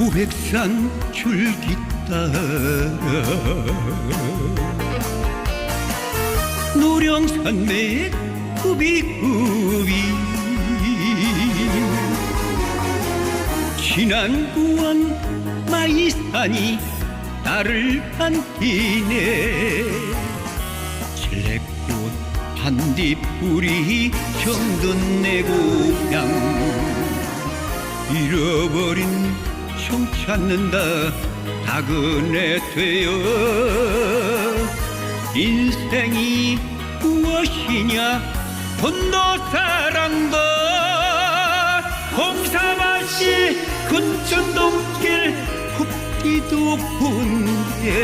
고백산 줄기 따라. 노령산맥 후비후비. 지난 구원 마이산이 나를 반기네. 칠레꽃 반딧불이 정든 내 고향. 잃어버린 형 찾는다. 나그네 되어. 인생이 무엇이냐? 돈도 사랑도. 홍사마씨 근천동길 굽기도 군대